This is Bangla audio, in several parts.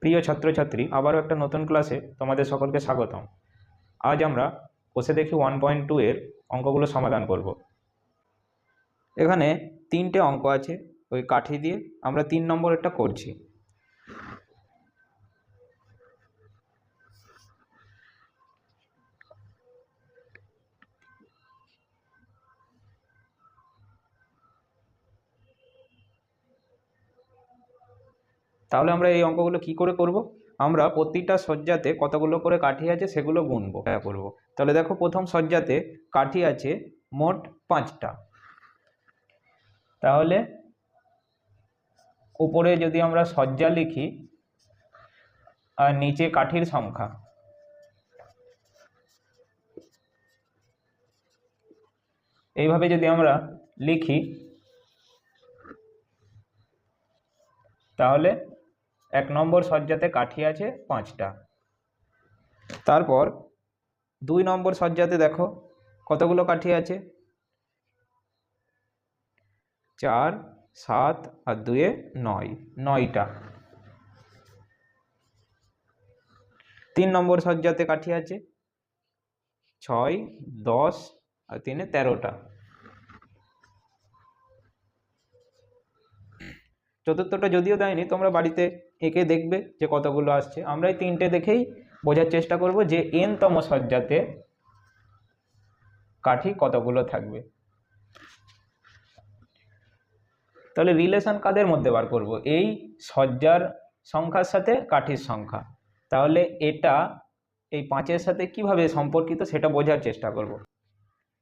প্রিয় ছাত্রছাত্রী, আবারও একটা নতুন ক্লাসে তোমাদের সকলকে স্বাগতম। আজ আমরা বসে দেখি ওয়ান পয়েন্ট টু এর অঙ্কগুলো সমাধান করব। এখানে তিনটে অঙ্ক আছে, ওই কাঠি দিয়ে আমরা তিন নম্বর একটা করছি। তাহলে আমরা এই অঙ্কগুলো কি করে করব? আমরা প্রতিটা সজ্জাতে কতগুলো করে কাঠি আছে সেগুলো গুনবো। হ্যাঁ করব। তাহলে দেখো প্রথম সজ্জাতে কাঠি আছে মোট পাঁচটা। তাহলে উপরে যদি আমরা সজ্জা লিখি, আর নিচে কাঠির সংখ্যা, এইভাবে যদি আমরা লিখি, তাহলে এক নম্বর সজ্জাতে কাঠি আছে পাঁচটা। তারপর দুই নম্বর সজ্জাতে দেখো কতগুলো কাঠি আছে? চার, সাত আর দুয়ে নয়, নয়টা। তিন নম্বর সজ্জাতে কাঠি আছে? ছয়, দশ আর তিনে তেরোটা। চতুর্থটা যদিও দেয়নি, তোমরা বাড়িতে এঁকে দেখবে যে কতগুলো আসছে। আমরা এই তিনটে দেখেই বোঝার চেষ্টা করব যে এনতম সজ্জাতে কাঠি কতগুলো থাকবে। তাহলে রিলেশন কাদের মধ্যে বার করব? এই সজ্জার সংখ্যার সাথে কাঠির সংখ্যা। তাহলে এটা এই পাঁচের সাথে কীভাবে সম্পর্কিত সেটা বোঝার চেষ্টা করব।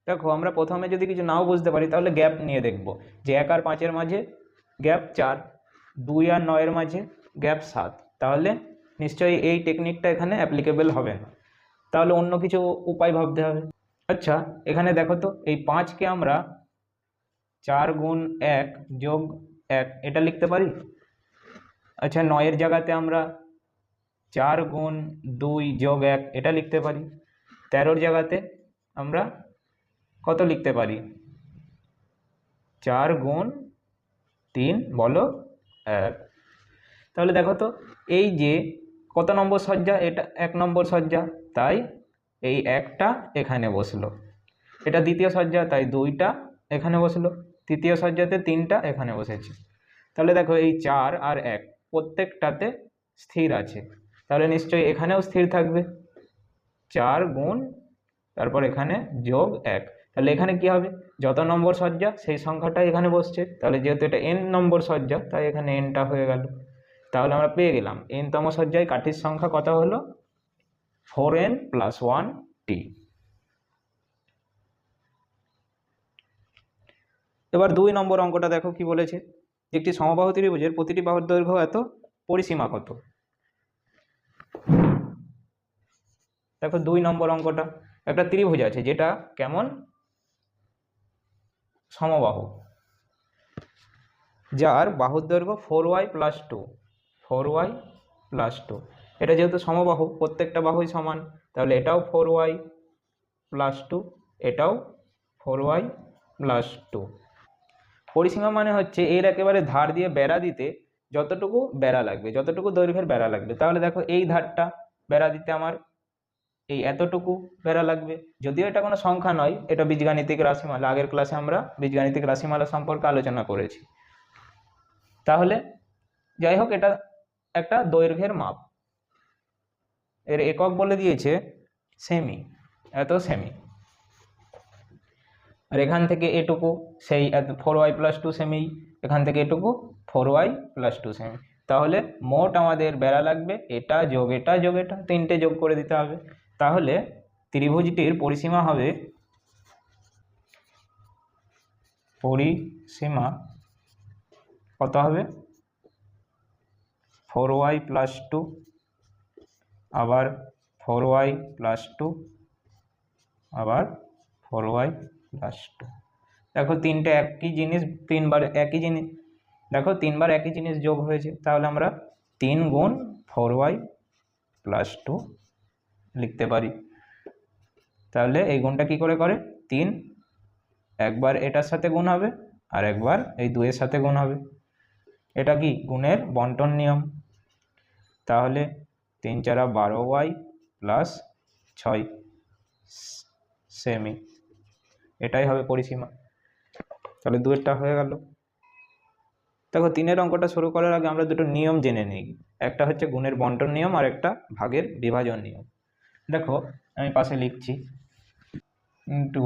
দেখো, আমরা প্রথমে যদি কিছু নাও বুঝতে পারি, তাহলে গ্যাপ নিয়ে দেখব। যে এক আর পাঁচের মাঝে গ্যাপ চার, দুই আর নয়ের মাঝে গ্যাপ সাত, তাহলে নিশ্চয়ই এই টেকনিকটা এখানে অ্যাপ্লিকেবল হবে না। তাহলে অন্য কিছু উপায় ভাবতে হবে। আচ্ছা এখানে দেখো তো, এই পাঁচকে আমরা চার গুণ এক যোগ এক, এটা লিখতে পারি? আচ্ছা নয়ের জায়গাতে আমরা চার গুণ দুই যোগ এক, এটা লিখতে পারি। তেরোর জায়গাতে আমরা কত লিখতে পারি? চার গুণ তিন বলো এক। তাহলে দেখো তো, এই যে কত নম্বর সজ্জা এটা এক নম্বর সজ্জা তাই এই একটা এখানে বসল। এটা দ্বিতীয় সজ্জা তাই দুইটা এখানে বসল। তৃতীয় সজ্জাতে তিনটা এখানে বসেছে। তাহলে দেখো এই চার আর এক, প্রত্যেকটাতে স্থির আছে। তাহলে নিশ্চয়ই এখানেও স্থির থাকবে। চার গুণ, তারপর এখানে যোগ এক। তাহলে এখানে কি হবে? যত নম্বর সজ্জা সেই সংখ্যাটাই এখানে বসছে। তাহলে যেহেতু এটা এন নম্বর সজ্জা তাই এখানে এনটা হয়ে গেল। তাহলে আমরা পেয়ে গেলাম। এনতম সজ্জায় কাঠির সংখ্যা কত হলো? ফোর এন প্লাস ওয়ান টি এবার দুই নম্বর অঙ্কটা দেখো কি বলেছে। একটি সমবাহু ত্রিভুজের প্রতিটি বাহুর দৈর্ঘ্য এত, পরিসীমা কত? দেখো দুই নম্বর অঙ্কটা। একটা ত্রিভুজ আছে যেটা কেমন? সমবাহু। যার বাহুর দৈর্ঘ্য four y plus two four y plus two. এটা যেহেতু সমবাহু, প্রত্যেকটা বাহুই সমান, তাহলে এটাও ফোর ওয়াই প্লাস টু, এটাও ফোর ওয়াই প্লাস টু। পরিসীমা মানে হচ্ছে এর একেবারে ধার দিয়ে বেড়া দিতে যতটুকু বেড়া লাগবে, যতটুকু দৈর্ঘ্যের বেড়া লাগবে। তাহলে দেখো এই ধারটা বেড়া দিতে আমার এই এতটুকু বেড়া লাগবে। যদিও এটা কোনো সংখ্যা নয়, এটা বীজগাণিতিক রাশিমালা, আগের ক্লাসে আমরা বীজগাণিতিক রাশিমালা সম্পর্কে আলোচনা করেছি। তাহলে যাই হোক, এটা একটা দৈর্ঘ্যের মাপ। এর একক বলে দিয়েছে সেমি এত সেমি আর এখান থেকে এটুকু, সেই ফোর ওয়াই প্লাস টু সেমি এখান থেকে এটুকু ফোর ওয়াই প্লাস টু সেমি তাহলে মোট আমাদের বেড়া লাগবে এটা যোগ এটা যোগ এটা, তিনটে যোগ করে দিতে হবে। তাহলে ত্রিভুজটির পরিসীমা হবে পরিসীমা কত হবে? ফোর ওয়াই প্লাস টু, আবার ফোর ওয়াই প্লাস টু, আবার ফোর ওয়াই প্লাস টু। দেখো তিনটে একই জিনিস, তিনবার একই জিনিস, দেখো তিনবার একই জিনিস যোগ হয়েছে, তাহলে আমরা তিন গুণ ফোর ওয়াই প্লাস টু লিখতে পারি। তাহলে এই গুণটা কি করে করে? তিন, একবার এটার সাথে গুণ হবে, আর একবার এই দুয়ের সাথে গুণ হবে। এটা কি? গুণের বন্টন নিয়ম। তাহলে তিন চারা বারো ওয়াই প্লাস ছয় সেমি এটাই হবে পরিসীমা। তাহলে দুয়েরটা হয়ে গেল। দেখো, তিনের অঙ্কটা শুরু করার আগে আমরা দুটো নিয়ম জেনে নিই। একটা হচ্ছে গুণের বন্টন নিয়ম আর একটা ভাগের বিভাজন নিয়ম। দেখো, আমি পাশে লিখছি into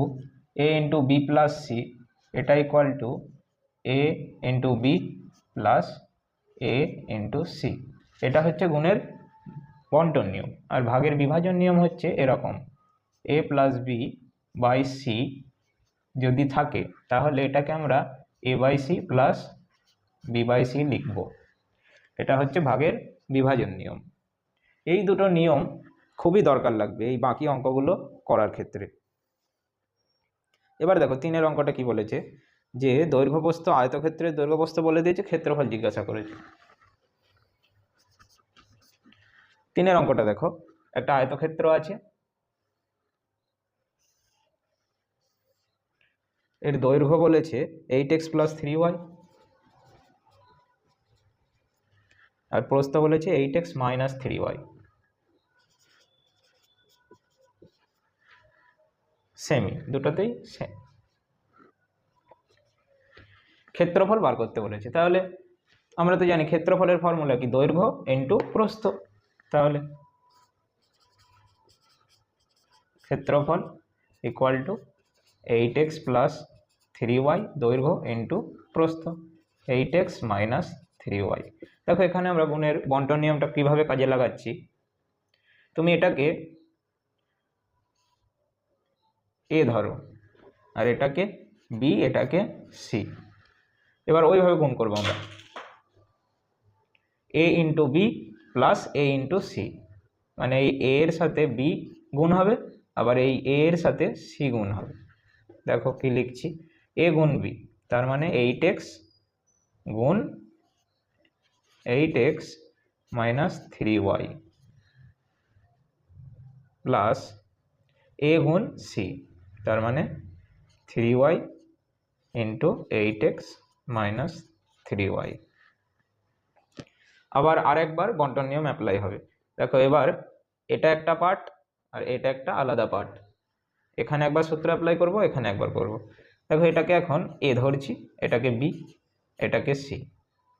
a into b plus c এটা equal to a into b plus a into c এটা হচ্ছে গুণের বন্টন নিয়ম। আর ভাগের বিভাজন নিয়ম হচ্ছে এরকম। A plus b by c যদি থাকে, তাহলে এটাকে আমরা a by c plus b by c লিখব। এটা হচ্ছে ভাগের বিভাজন নিয়ম। এই দুটো নিয়ম খুবই দরকার লাগবে এই বাকি অঙ্কগুলো করার ক্ষেত্রে। এবার দেখো, তিনের অঙ্কটা কি বলেছে? যে দৈর্ঘ্যপ্রস্থ আয়তক্ষেত্রের দৈর্ঘ্যপ্রস্থ বলে দিয়েছে, ক্ষেত্রফল জিজ্ঞাসা করেছে। তিনের অঙ্কটা দেখো, একটা আয়তক্ষেত্র আছে, এর দৈর্ঘ্য বলেছে eight x plus three y আর প্রস্থ বলেছে eight x minus three y semi দুটোতেই সেম ক্ষেত্রফল বার করতে বলেছে, তাহলে আমরা তো জানি ক্ষেত্রফলের ফর্মুলা কি, দৈর্ঘ্য ইন্টু প্রস্থ। তাহলে ক্ষেত্রফল equal to eight x plus three y দৈর্ঘ্য ইন্টু প্রস্থ। Eight x minus three y দেখো, এখানে আমরা গুণের বন্টন নিয়মটা কীভাবে কাজে লাগাচ্ছি? তুমি এটাকে এ ধরো, আর এটাকে বি এটাকে সি এবার ওইভাবে গুণ করব আমরা। A into b plus a into c মানে এই এ এর সাথে বি গুণ হবে, আবার এই এ এর সাথে সি গুণ হবে। দেখো কি লিখছি। এ গুণ বি তার মানে এইট এক্স গুণ eight x minus three y plus a গুণ সি তার মানে three y into eight x minus three y আবার আরেকবার বন্টন নিয়ম অ্যাপ্লাই হবে। দেখো এবার এটা একটা পার্ট আর এটা একটা আলাদা পার্ট এখানে একবার সূত্র অ্যাপ্লাই করব, এখানে একবার করব। দেখো এটাকে এখন এ ধরছি, এটাকে বি এটাকে সি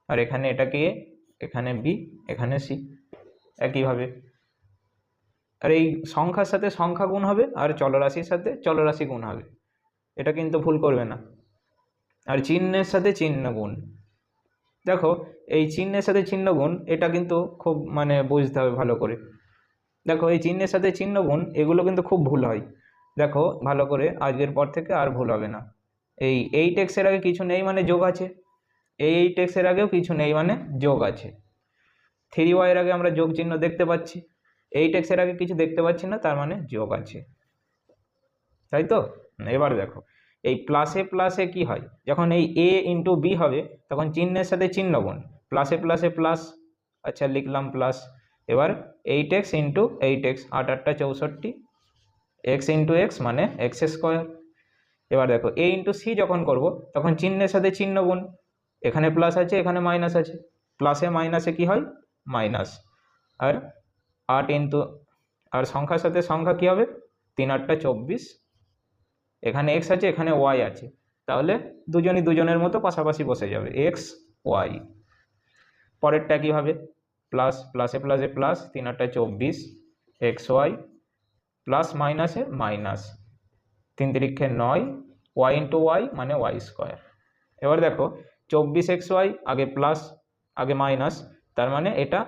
আর এখানে এটাকে এ এখানে বি এখানে সি একইভাবে। আর এই সংখ্যার সাথে সংখ্যা গুণ হবে আর চলরাশির সাথে চলরাশি গুণ হবে। এটা কিন্তু ভুল করবে না। আর চিহ্নের সাথে চিহ্ন গুণ। দেখো, এই চিহ্নের সাথে চিহ্ন গুণ এটা কিন্তু খুব মানে বুঝতে হবে ভালো করে। দেখো, এই চিহ্নের সাথে চিহ্ন গুণ এগুলো কিন্তু খুব ভুল হয়। দেখো, ভালো করে আজকের পর থেকে আর ভুল হবে না। এই এইট এক্সের আগে কিছু নেই মানে যোগ আছে। এই এইট এক্সের আগেও কিছু নেই মানে যোগ আছে। থ্রি ওয়াইয়ের আগে আমরা যোগ চিহ্ন দেখতে পাচ্ছি। এইট এক্সের আগে কিছু দেখতে পাচ্ছি না, তার মানে যোগ আছে। তাই তো? এবার দেখো। এই প্লাসে প্লাসে কি হয়? যখন এই এ ইন্টু বি হবে, তখন চিহ্নের সাথে চিহ্ন গুণ। প্লাসে প্লাসে প্লাস আচ্ছা লিখলাম প্লাস এবার eight x into eight x আট আটটা চৌষট্টি এক্স ইন্টু এক্স মানে এক্স স্কোয়ার এবার দেখো এ ইন্টু সি যখন করব, তখন চিহ্নের সাথে চিহ্ন গুণ। এখানে প্লাস আছে, এখানে মাইনাস আছে। প্লাসে মাইনাসে কি হয়? মাইনাস আর আট ইন্টু আর সংখ্যার সাথে সংখ্যা কী হবে? তিন আটটা চব্বিশ এখানে এক্স আছে, এখানে ওয়াই আছে। তাহলে দুজনই দুজনের মতো পাশাপাশি বসে যাবে। এক্স ওয়াই পরেরটা কী হবে? প্লাস প্লাসে প্লাসে প্লাস তিন আটটা চব্বিশ এক্স ওয়াই প্লাস মাইনাসে মাইনাস তিন তিরিক্ষে নয় ওয়াই ইন্টু ওয়াই মানে ওয়াই স্কোয়ার এবার দেখো, চব্বিশ এক্স ওয়াই আগে প্লাস আগে মাইনাস তার মানে এটা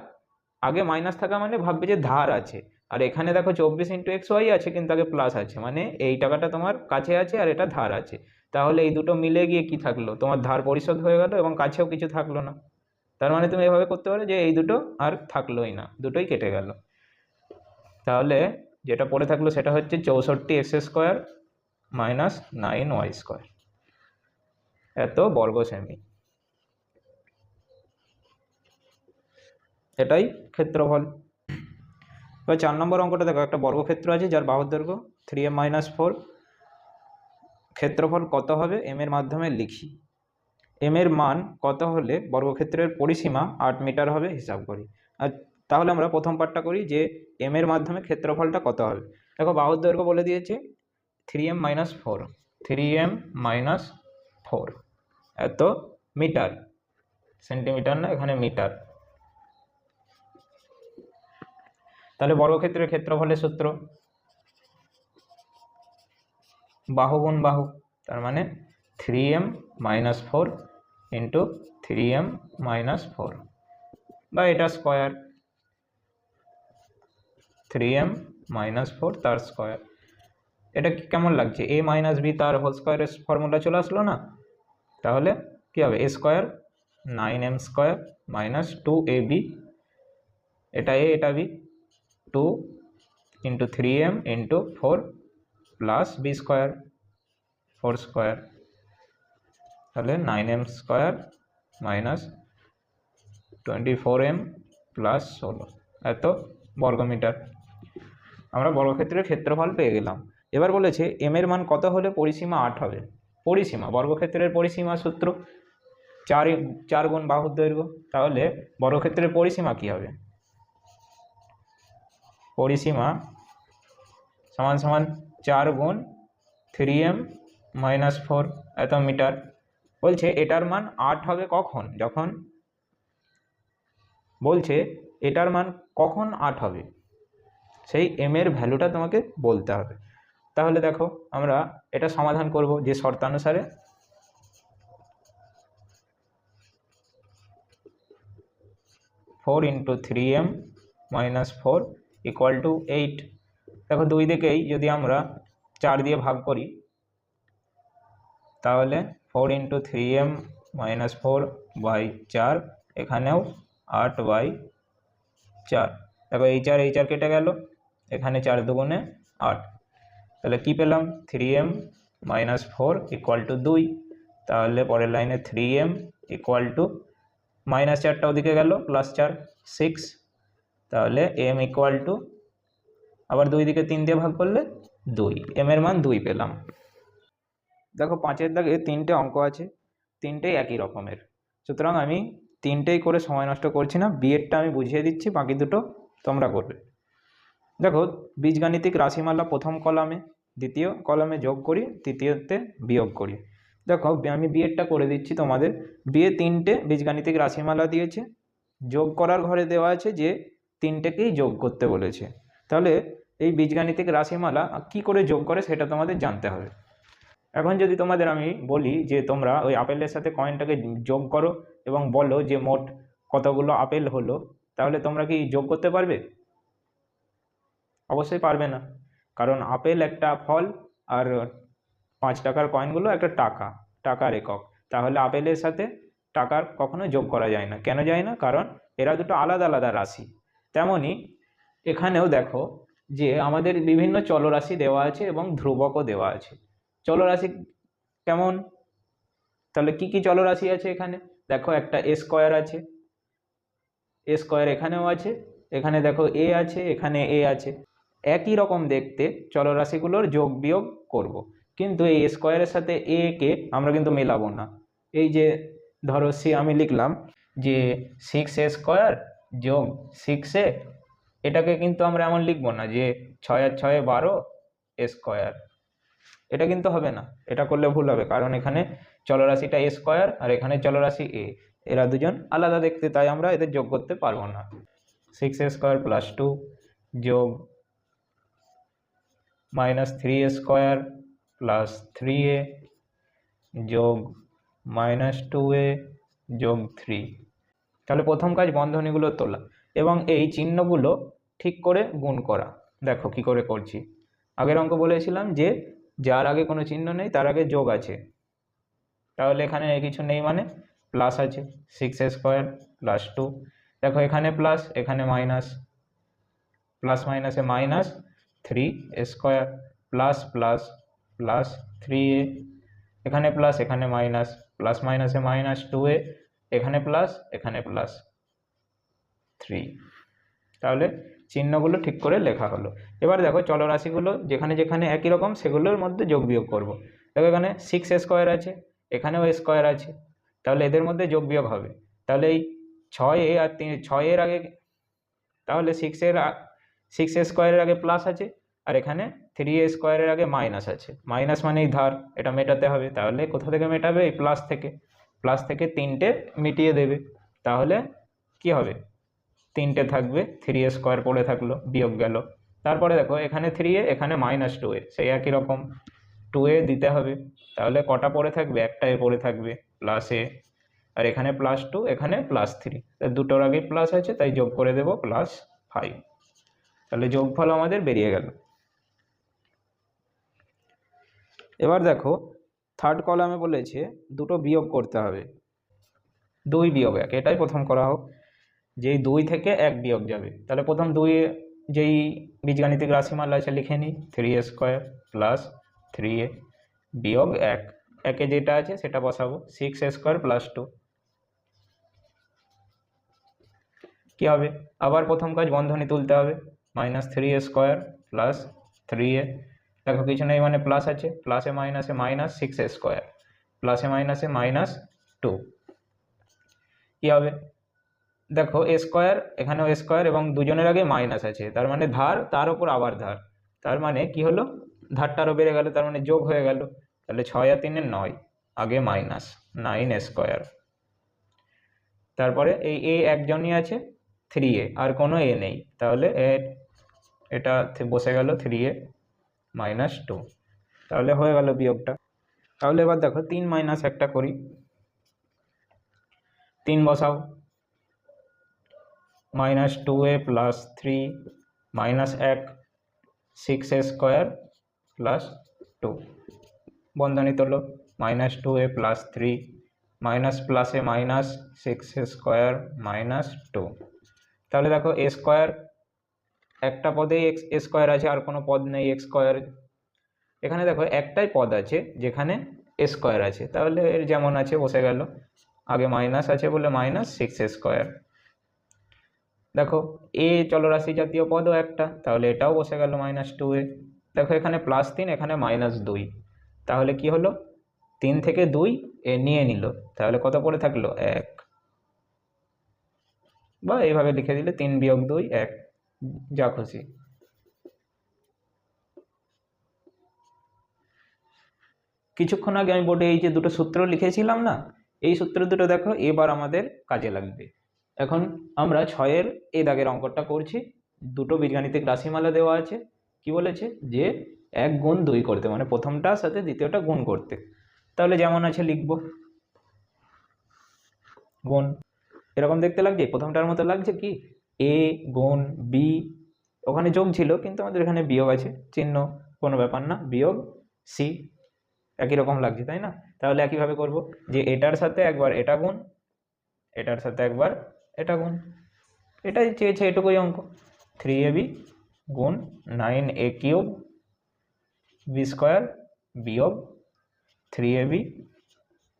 আগে মাইনাস থাকা মানে ভাববে যে ধার আছে। আর এখানে দেখো চব্বিশ ইন্টু এক্স ওয়াই আছে, কিন্তু আগে প্লাস আছে। মানে এই টাকাটা তোমার কাছে আছে আর এটা ধার আছে। তাহলে এই দুটো মিলে গিয়ে কি থাকল? তোমার ধার পরিশোধ হয়ে গেল এবং কাছেও কিছু থাকল না। তার মানে তুমি এভাবে করতে পারো যে এই দুটো আর থাকলোই না, দুটোই কেটে গেল। তাহলে যেটা পড়ে থাকল সেটা হচ্ছে চৌষট্টি x square minus nine y square এত বর্গ সেমি এটাই ক্ষেত্রফল। এবার চার নম্বর অঙ্কটা দেখো, একটা বর্গক্ষেত্র আছে যার বাহুর দৈর্ঘ্য থ্রি এম মাইনাস ফোর ক্ষেত্রফল কত হবে? এম এর মাধ্যমে লিখি। এম এর মান কত হলে বর্গক্ষেত্রের পরিসীমা আট মিটার হবে হিসাব করি। আর তাহলে আমরা প্রথম পার্টটা করি যে এম এর মাধ্যমে ক্ষেত্রফলটা কত হবে। দেখো, বাহুর দৈর্ঘ্য বলে দিয়েছে three m minus four three m minus four এত মিটার। সেন্টিমিটার না, এখানে মিটার। তাহলে বর্গক্ষেত্রের ক্ষেত্রফলের সূত্র বাহু গুণ বাহু, তার মানে three m minus four into three m minus four বা এটা square three m minus four তার স্কোয়ার এটা কেমন লাগছে? এ মাইনাস বি তার হোল স্কোয়ারের ফর্মুলা চলে আসলো না? তাহলে কী হবে? A square nine m square minus two a b এটা এ এটা b two into three m into four plus b square four square তাহলে nine m square minus twenty four m plus ষোলো। এত বর্গমিটার। আমরা বর্গক্ষেত্রের ক্ষেত্রফল পেয়ে গেলাম। এবার বলেছে এম এর মান কত হলে পরিসীমা আট হবে? পরিসীমা, বর্গক্ষেত্রের পরিসীমা সূত্র, চার চার গুণ বাহুর দৈর্ঘ্য। তাহলে বর্গক্ষেত্রের পরিসীমা কী হবে? পরিসীমা সমান সমান চার গুণ থ্রি এম মাইনাস ফোর এত মিটার বলছে, এটার মান আট হবে কখন? যখন বলছে, এটার মান কখন আট হবে? সেই এম এর ভ্যালুটা তোমাকে বলতে হবে। তাহলে দেখো, আমরা এটা সমাধান করব যে শর্তানুসারে। Four into three m minus four equal to eight দেখো দুই দিকেই যদি আমরা চার দিয়ে ভাগ করি, তাহলে four into three m minus four by চার, এখানেও আট বাই চার। দেখো এই চার এই চার কেটে গেল, এখানে চার দুগুণে আট। তাহলে কি পেলাম? Three m minus four equal to দুই। তাহলে পরের লাইনে three m equal to minus চারটা ওদিকে গেল প্লাস চার সিক্স তাহলে এম ইকুয়াল টু আবার দুই দিকে তিন দিয়ে ভাগ করলে দুই। এম এর মান দুই পেলাম। দেখো পাঁচের দাগে তিনটে অঙ্ক আছে, তিনটেই একই রকমের। সুতরাং আমি তিনটেই করে সময় নষ্ট করছি না বিয়েরটা আমি বুঝিয়ে দিচ্ছি, বাকি দুটো তোমরা করবে। দেখো, বীজগাণিতিক রাশিমালা প্রথম কলামে, দ্বিতীয় কলামে যোগ করি, তৃতীয়তে বিয়োগ করি। দেখো, আমি বিয়েরটা করে দিচ্ছি তোমাদের। বিয়ে তিনটে বীজগাণিতিক রাশিমালা দিয়েছে। যোগ করার ঘরে দেওয়া আছে যে তিনটেকেই যোগ করতে বলেছে। তাহলে এই বীজগাণিতিক রাশিমালা কি করে যোগ করে সেটা তোমাদের জানতে হবে। এখন যদি তোমাদের আমি বলি যে তোমরা ওই আপেলের সাথে কয়েনটাকে যোগ করো এবং বলো যে মোট কতগুলো আপেল হলো, তাহলে তোমরা কি যোগ করতে পারবে? অবশ্যই পারবে না। কারণ আপেল একটা ফল আর পাঁচ টাকার কয়েনগুলো একটা টাকা, টাকার একক। তাহলে আপেলের সাথে টাকার কখনো যোগ করা যায় না। কেন যায় না? কারণ এরা দুটো আলাদা আলাদা রাশি। তেমনই এখানেও দেখো যে আমাদের বিভিন্ন চলরাশি দেওয়া আছে এবং ধ্রুবকও দেওয়া আছে। চলরাশি কেমন? তাহলে কি কি চলরাশি আছে এখানে? দেখো একটা এ স্কোয়ার আছে। এ স্কোয়ার এখানেও আছে, এখানে দেখো এ আছে, এখানে এ আছে। একই রকম দেখতে চলরাশিগুলোর যোগ বিয়োগ করব। কিন্তু এই স্কোয়ারের সাথে এ কে আমরা কিন্তু মেলাবো না। এই যে ধরো সি আমি লিখলাম যে সিক্স এ স্কোয়ার যোগ সিক্স এটাকে কিন্তু আমরা এমন লিখব না যে ছয় আর ছয়ে বারো স্কোয়ার এটা কিন্তু হবে না, এটা করলে ভুল হবে, কারণ এখানে চলরাশিটা এ স্কোয়ার আর এখানে চলরাশি এ এরা দুজন আলাদা দেখতে, তাই আমরা এদের যোগ করতে পারব না। সিক্স স্কোয়ার প্লাস টু যোগ minus three square plus three a যোগ মাইনাস টু এ যোগ থ্রি তাহলে প্রথম কাজ বন্ধনীগুলো তোলা এবং এই চিহ্নগুলো ঠিক করে গুণ করা। দেখো কি করে করছি। আগের অঙ্ক বলেছিলাম যে যার আগে কোনো চিহ্ন নেই, তার আগে যোগ আছে। তাহলে এখানে কিছু নেই মানে প্লাস আছে। সিক্স স্কোয়ার প্লাস টু দেখো এখানে প্লাস এখানে মাইনাস প্লাস মাইনাসে minus three square plus plus plus three a এখানে প্লাস এখানে মাইনাস প্লাস মাইনাসে মাইনাস টু এ এখানে প্লাস এখানে প্লাস থ্রি তাহলে চিহ্নগুলো ঠিক করে লেখা হলো। এবার দেখো চলরাশিগুলো যেখানে যেখানে একই রকম, সেগুলোর মধ্যে যোগ বিয়োগ করব। দেখো এখানে সিক্স স্কোয়ার আছে, এখানেও স্কোয়ার আছে। তাহলে এদের মধ্যে যোগ বিয়োগ হবে। তাহলে এই ছয় এ আর তিন ছয়ের আগে, তাহলে সিক্সের সিক্স স্কোয়ারের আগে প্লাস আছে, আর এখানে থ্রি স্কোয়ারের আগে মাইনাস আছে। মাইনাস মানেই ধার, এটা মেটাতে হবে। তাহলে কোথা থেকে মেটাবে? এই প্লাস থেকে। প্লাস থেকে তিনটে মিটিয়ে দেবে। তাহলে কি হবে? তিনটে থাকবে থ্রি এ স্কোয়ার পড়ে থাকল, বিয়োগ গেল। তারপরে দেখো, এখানে থ্রি এ এখানে মাইনাস টু এ সেই একই রকম। টু এ দিতে হবে। তাহলে কটা পড়ে থাকবে? একটা এ পড়ে থাকবে প্লাস এ আর এখানে প্লাস টু এখানে প্লাস থ্রি দুটোর আগে প্লাস আছে, তাই যোগ করে দেবো প্লাস ফাইভ তাহলে যোগফল আমাদের বেরিয়ে গেল। এবার দেখো থার্ড কলামে বলেছে, দুটো বিয়োগ করতে হবে। দুই বিয়োগ এক, এটাই প্রথম করা হোক। যেই দুই থেকে এক বিয়োগ যাবে। তাহলে প্রথম দুই যেই বীজগাণিতিক রাশিমালা আছে, লিখে নিই। Three a square plus three a বিয়োগ এক। একে যেটা আছে, সেটা বসাবো। Six a square plus two কী হবে? আবার প্রথম কাজ বন্ধনী তুলতে হবে। Minus three a square plus three a দেখো কিছু নেই মানে প্লাস আছে প্লাসে মাইনাসে মাইনাস সিক্স এ স্কোয়ার প্লাসে মাইনাসে মাইনাস টু কী হবে? দেখো এ স্কোয়ার এখানেও স্কোয়ার এবং দুজনের আগে মাইনাস আছে, তার মানে ধার, তার ওপর আবার ধার, তার মানে কি হলো? ধারটা আরও বেড়ে গেল, তার মানে যোগ হয়ে গেল, তাহলে ছয় আর তিনে নয়, আগে মাইনাস নাইন স্কোয়ার তারপরে এই এ একজনই আছে থ্রি এ আর কোনো এ নেই, তাহলে এ, এটা বসে গেল থ্রি এ মাইনাস টু তাহলে হয়ে গেল বিয়োগটা। তাহলে এবার দেখো, তিন মাইনাস একটা করি। তিন বসাও। Minus two a plus three minus এক six a square plus two বন্ধনী তোলো। Minus two a plus three minus প্লাসে minus six square minus two তাহলে দেখো, এ স্কোয়ার একটা পদেই এক্স স্কোয়ার আছে, আর কোনো পদ নেই এক্স স্কোয়ার এখানে দেখো, একটাই পদ আছে যেখানে স্কোয়ার আছে। তাহলে এর যেমন আছে, বসে গেল। আগে মাইনাস আছে বলে মাইনাস সিক্স স্কোয়ার দেখো এ চলরাশি জাতীয় পদও একটা, তাহলে এটাও বসে গেল মাইনাস টু এ। দেখো, এখানে প্লাস তিন, এখানে মাইনাস দুই। তাহলে কি হলো? তিন থেকে দুই এ নিয়ে নিল। তাহলে কত পড়ে থাকল? এক। বা এইভাবে লিখে দিলে তিন বিয়োগ দুই, এক। যা খুশি কিছুক্ষণ আগে আমি বোর্ডে এই যে দুটো সূত্র লিখেছিলাম না, এই সূত্র দুটো দেখো, এবার আমাদের কাজে লাগবে। এখন আমরা ছয়ের এই দাগের অঙ্কটা করছি। দুটো বীজগাণিতিক রাশিমালা দেওয়া আছে। কি বলেছে? যে এক গুণ দুই করতে মানে প্রথমটার সাথে দ্বিতীয়টা গুণ করতে। তাহলে যেমন আছে লিখব। গুণ। এরকম দেখতে লাগছে? প্রথমটার মতো লাগছে কি? এ গুণ বি ওখানে যোগ ছিল, কিন্তু আমাদের এখানে বিয়োগ আছে, চিহ্ন কোনো ব্যাপার না, বিয়োগ সি একই রকম লাগছে, তাই না? তাহলে একইভাবে করব যে এটার সাথে একবার এটা গুণ, এটার সাথে একবার এটা গুণ, এটাই চেয়েছে এটুকুই অঙ্ক। থ্রি এ বি গুণ nine a cube b square বিয়োগ থ্রি এ বি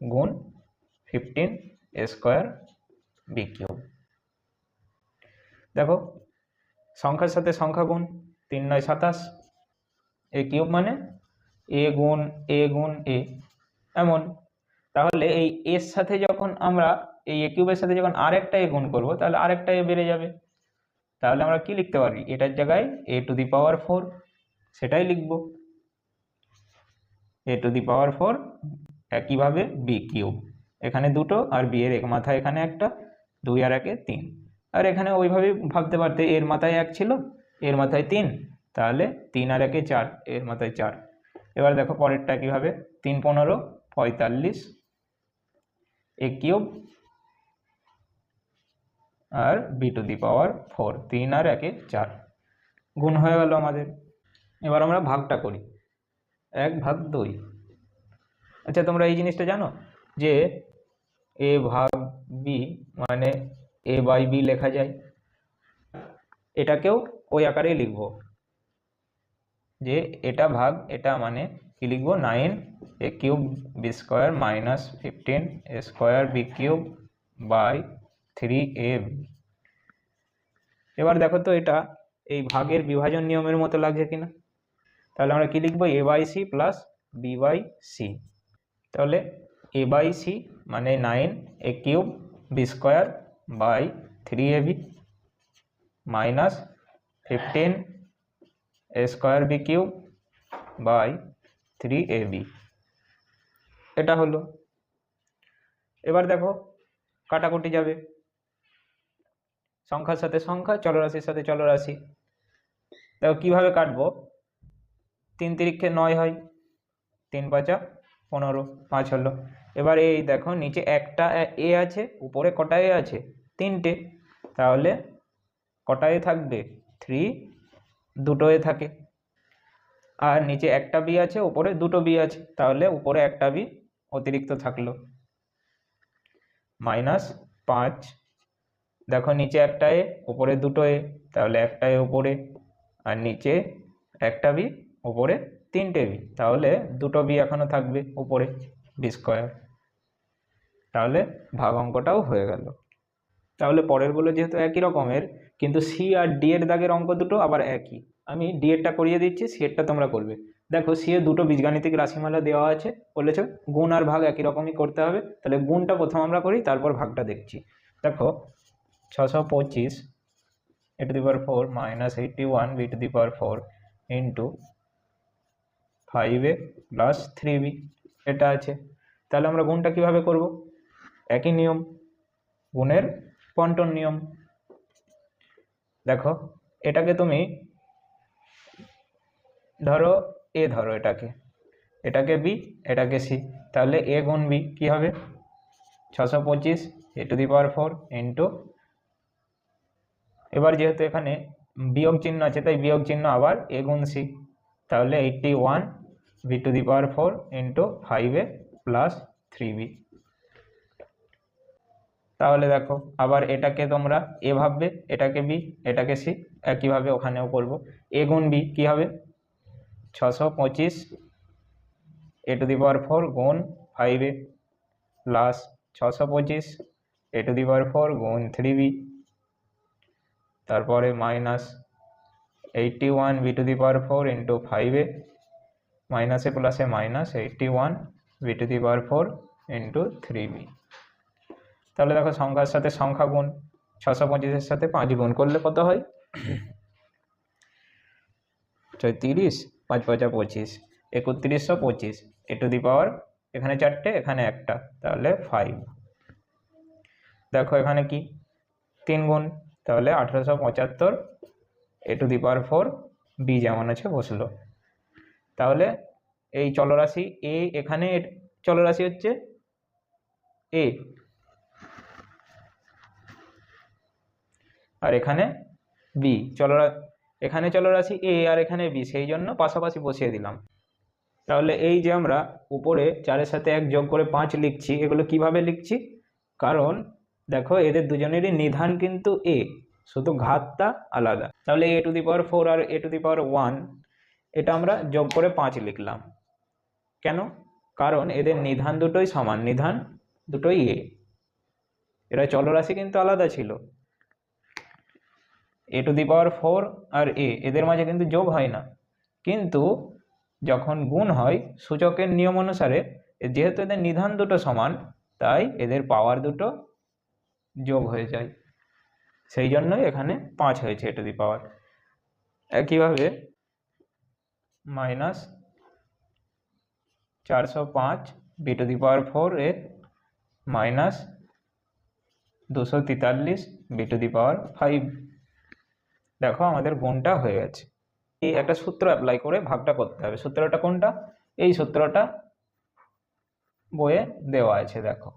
গুণ fifteen a square b cube দেখো, সংখ্যার সাথে সংখ্যা গুণ তিন নয় সাতাশ, এ কিউব মানে এ গুণ এ গুণ এ। এমন, তাহলে এই এর সাথে যখন আমরা, এই এ কিউবের সাথে যখন আরেকটা এ গুণ করব, তাহলে আরেকটা এ বেড়ে যাবে। তাহলে আমরা কি লিখতে পারি? এটার জায়গায় এ টু দি পাওয়ার ফোর, সেটাই লিখব। A to the power four একইভাবে বি কিউব। এখানে দুটো আর বি এর এক মাথায় এখানে একটা, দুই আর একে তিন। আর এখানে ওইভাবেই ভাবতে পারতে, এর মাথায় এক ছিল, এর মাথায় তিন। তাহলে তিন আর একে চার, এর মাথায় চার। এবার দেখো পরেরটা কীভাবে? তিন পনেরো, পঁয়তাল্লিশ, a cube, R b to the power four, তিন আর একে চার। গুণ হয়ে গেল আমাদের। এবার আমরা ভাগটা করি। এক ভাগ দুই। আচ্ছা তোমরা এই জিনিসটা জানো? যে এ ভাগ বি মানে এ বাই বি লেখা যায়। এটাকেও ওই আকারেই লিখব। যে এটা ভাগ, এটা মানে কি লিখব? Nine a cube b square minus fifteen a square b cube by three a. এবার দেখো তো এটা এই ভাগের বিভাজন নিয়মের মতো লাগছে কিনা। তাহলে আমরা কি লিখব? A by c plus b by c তাহলে এ বাই সি মানে nine a cube b square by three a b minus fifteen a square b cube by three a b. এটা হলো। এবার দেখো, কাটাকুটি যাবে। সংখ্যার সাথে সংখ্যা, চলরাশির সাথে চলরাশি। দেখো, কীভাবে কাটবো? তিন তিরিক্ষে নয় হয়, তিন পাঁচা পনেরো, পাঁচ হলো। এবার এই দেখো, নিচে একটা এ আছে, উপরে কটা এ আছে? তিনটে। তাহলে কটা এ থাকবে? থ্রি দুটো এ থাকে। আর নিচে একটা বি আছে, উপরে দুটো বি আছে। তাহলে উপরে একটা বি অতিরিক্ত থাকল। মাইনাস পাঁচ। দেখো, নিচে একটা এ, উপরে দুটো এ। তাহলে একটা এ উপরে। আর নিচে একটা বি উপরে তিনটে বি তাহলে দুটো বি এখনও থাকবে উপরে বি স্কোয়ার তাহলে ভাগ অঙ্কটাও হয়ে গেল। তাহলে পরের পরেরগুলো যেহেতু একই রকমের কিন্তু সি আর ডি এর দাগের অঙ্ক দুটো আবার একই। আমি ডি এরটা করিয়ে দিচ্ছি সি এরটা তোমরা করবে। দেখো সি এর দুটো বীজগাণিতিক রাশিমালা দেওয়া আছে বলেছ গুণ আর ভাগ একই রকমই করতে হবে। তাহলে গুণটা প্রথম আমরা করি তারপর ভাগটা দেখছি। দেখো ছশো পঁচিশ a to the power four minus eighty one b to the power four into five a plus three b এটা আছে। তাহলে আমরা গুণটা কীভাবে করব? একই নিয়ম, গুণের পন্টন নিয়ম। দেখো, এটাকে তুমি ধরো এ ধরো এটাকে। এটাকে বি এটাকে সি তাহলে এ গুণ বি কী হবে? ছশো পঁচিশ a to the power four into এবার যেহেতু এখানে বিয়োগ চিহ্ন আছে, তাই বিয়োগ চিহ্ন আবার এ গুণ সি তাহলে eighty one b to the power four into five a plus three b তাহলে দেখো, আবার এটাকে তোমরা এ ভাববে, এটাকে বি, এটাকে সি, একইভাবে ওখানেও করব। এ গুণ বি, কী হবে? ছশো পঁচিশ a to the power four গুণ ফাইভ এ প্লাস ছশো পঁচিশ a to the power four গুণ থ্রি বি। তারপরে minus eighty one b to the power four into five a মাইনাসে প্লাসে minus eighty one b to the power four into three b. তাহলে দেখো সংখ্যার সাথে সংখ্যা গুণ ছশো পঁচিশের সাথে পাঁচ গুণ করলে কত হয়? তিরিশ, পাঁচ পাঁচা পঁচিশ, একত্রিশশো পঁচিশ, এ টু দি পাওয়ার এখানে চারটে, এখানে একটা, তাহলে ফাইভ দেখো এখানে কি? তিন গুণ, তাহলে আঠেরোশো পঁচাত্তর, a to the power four b যেমন আছে বসল। তাহলে এই চলরাশি এ এখানে চলরাশি হচ্ছে এ আর এখানে বি চলরা এখানে চলরাশি এ আর এখানে বি সেই জন্য পাশাপাশি বসিয়ে দিলাম। তাহলে এই যে আমরা উপরে চারের সাথে এক যোগ করে পাঁচ লিখছি, এগুলো কীভাবে লিখছি? কারণ দেখো এদের দুজনেরই নিধান কিন্তু এ শুধু ঘাতটা আলাদা। তাহলে a to the power four R a to the power one এটা আমরা যোগ করে পাঁচ লিখলাম। কেন? কারণ এদের নিধান দুটোই সমান, নিধান দুটোই এ এরা চলরাশি কিন্তু আলাদা ছিল। এ টু দি পাওয়ার ফোর আর এ এদের মাঝে কিন্তু যোগ হয় না। কিন্তু যখন গুণ হয়, সূচকের নিয়ম অনুসারে যেহেতু এদের নিধান দুটো সমান, তাই এদের পাওয়ার দুটো যোগ হয়ে যায়। সেই জন্যই এখানে পাঁচ হয়েছে এ টু দি পাওয়ার একইভাবে মাইনাস চারশো পাঁচ b to the power four a minus দুশো তেতাল্লিশ b to the power five দেখো আমাদের গুণটা হয়ে গেছে। এই একটা সূত্র অ্যাপ্লাই করে ভাগটা করতে হবে। সূত্রটা কোনটা? এই সূত্রটা বইয়ে দেওয়া আছে, দেখো।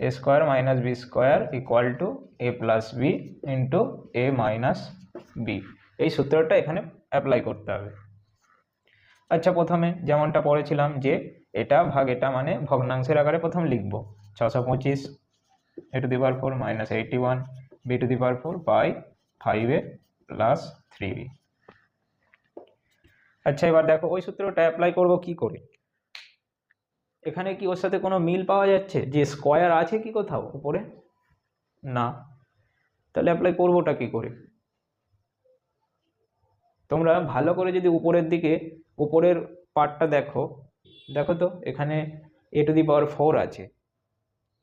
A square minus b square equal to a plus b into a minus b এই সূত্রটা এখানে অ্যাপ্লাই করতে হবে। আচ্ছা প্রথমে যেমনটা পড়েছিলাম যে এটা ভাগ এটা মানে ভগ্নাংশের আকারে প্রথম লিখব। ছশো পঁচিশ a to the power four minus eighty one b to the power four by five a plus three আচ্ছা এবার দেখো, ওই সূত্রটা অ্যাপ্লাই করব কি করে? এখানে কি ওর সাথে কোনো মিল পাওয়া যাচ্ছে? যে স্কোয়ার আছে কি কোথাও উপরে? না। তাহলে অ্যাপ্লাই করবোটা কি করে? তোমরা ভালো করে যদি উপরের দিকে, উপরের পার্টটা দেখো দেখো তো, এখানে এ টু দি পাওয়ার ফোর আছে।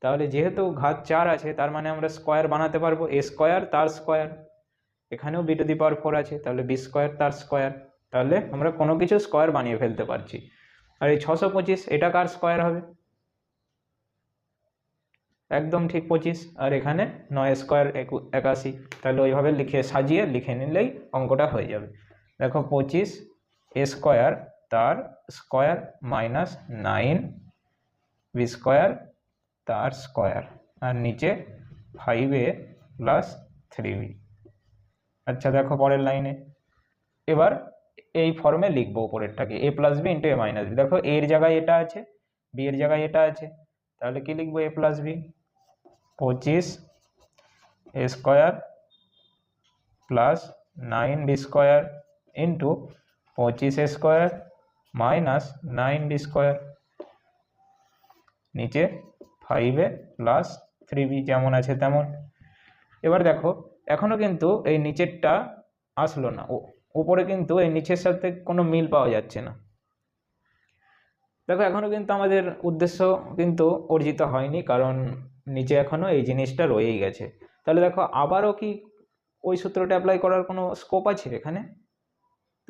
তাহলে যেহেতু ঘাত চার আছে, তার মানে আমরা স্কোয়ার বানাতে পারব। এ স্কোয়ার তার স্কোয়ার এখানেও b to the power four আছে, তাহলে বি স্কোয়ার তার স্কোয়ার তাহলে আমরা কোনো কিছু স্কোয়ার বানিয়ে ফেলতে পারছি। আর এই ছশো পঁচিশ, এটা কার স্কোয়ার হবে? একদম ঠিক পঁচিশ, আর এখানে নয় স্কোয়ার একাশি, তাহলে ওইভাবে লিখে সাজিয়ে লিখে নিলেই অঙ্কটা হয়ে যাবে। দেখো পঁচিশ এ স্কোয়ার তার square minus nine b square তার স্কোয়ার আর নিচে five a plus three b আচ্ছা দেখো পরের লাইনে এবার এই ফর্মে লিখব উপরেরটাকে। A plus b into a minus b দেখো এর জায়গায় এটা আছে বি এর জায়গায় এটা আছে। তাহলে কি লিখব এ প্লাস বি পঁচিশ a square plus nine b square into পঁচিশ a square minus nine b square নিচে five a plus three b যেমন আছে তেমন। এবার দেখো এখনও কিন্তু এই নিচেরটা আসলো না। উপরে কিন্তু এই নিচের সাথে কোনো মিল পাওয়া যাচ্ছে না। দেখো এখনও কিন্তু আমাদের উদ্দেশ্য কিন্তু অর্জিত হয়নি, কারণ নিচে এখনও এই জিনিসটা রয়েই গেছে। তাহলে দেখো, আবারও কি ওই সূত্রটা অ্যাপ্লাই করার কোনো স্কোপ আছে এখানে?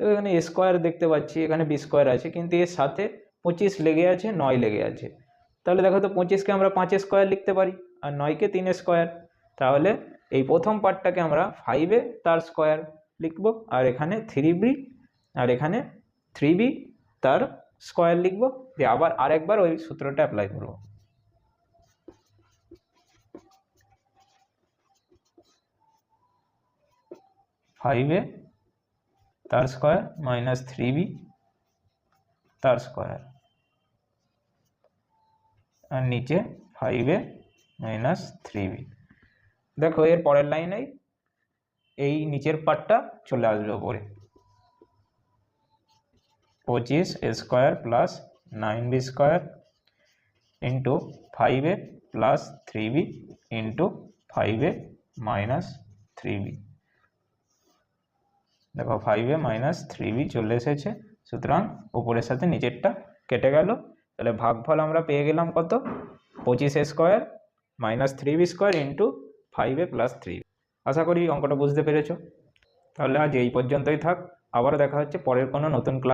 তো এখানে স্কোয়ার দেখতে পাচ্ছি, এখানে বি স্কোয়ার আছে, কিন্তু এর সাথে পঁচিশ লেগে আছে, নয় লেগে আছে। তাহলে দেখো তো পঁচিশকে আমরা পাঁচ স্কোয়ার লিখতে পারি, আর নয়কে তিন স্কোয়ার তাহলে এই প্রথম পার্টটাকে আমরা ফাইভে তার স্কোয়ার লিখব, আর এখানে থ্রি বি আর এখানে থ্রি বি তার স্কোয়ার লিখব, দিয়ে আবার আরেকবার ওই সূত্রটা অ্যাপ্লাই করব। ফাইভে তার স্কোয়ার মাইনাস থ্রি বি তার স্কোয়ার আর নিচে ফাইভে মাইনাস থ্রি বি দেখো, এর পরের লাইনেই এই নিচের পার্টটা চলে আসবে ওপরে পঁচিশ square plus nine b square into five a plus three b into five a minus three b দেখো five a minus three b চলে এসেছে, সুতরাং উপরের সাথে নিচেরটা কেটে গেল। তাহলে ভাগফল আমরা পেয়ে গেলাম কত? পঁচিশ square minus three b square into five a plus three আশা করি অঙ্কটা বুঝতে পেরেছ। তাহলে আজ এই পর্যন্তই থাক। আবারও দেখা হচ্ছে পরের কোনো নতুন ক্লাস